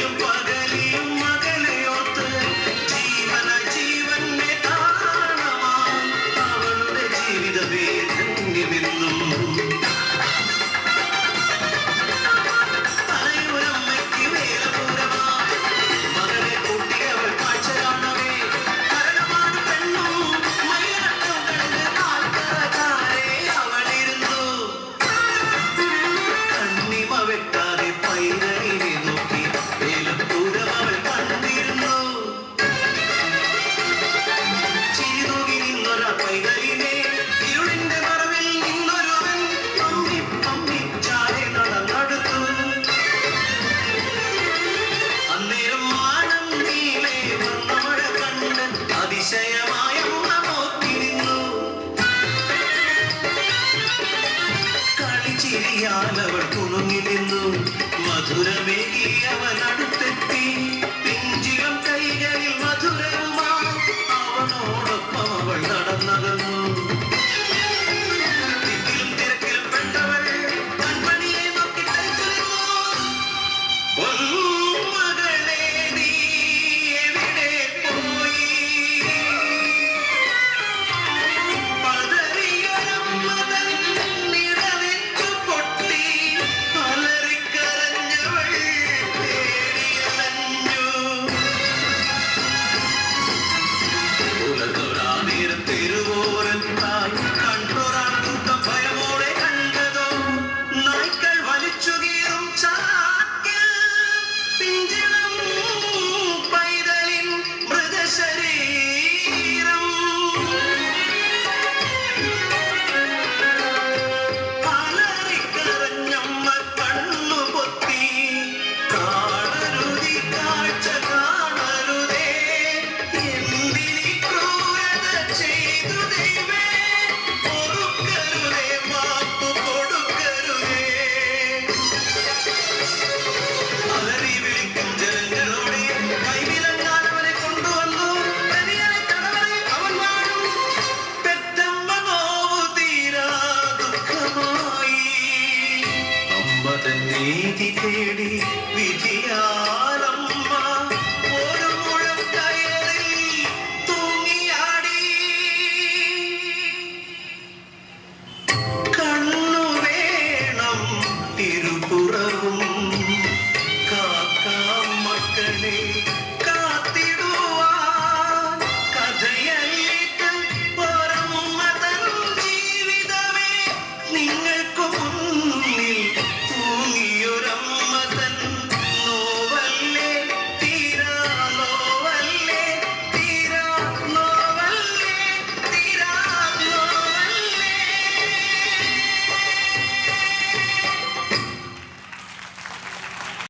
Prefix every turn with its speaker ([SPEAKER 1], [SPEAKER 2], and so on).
[SPEAKER 1] Somebody ചിരിയാൽ അവൾ കുണുങ്ങി നിന്നു മധുരമേകി അവൻ അടുത്തെത്തി പിഞ്ചിളം കൈകളിൽ മധുരവുമായി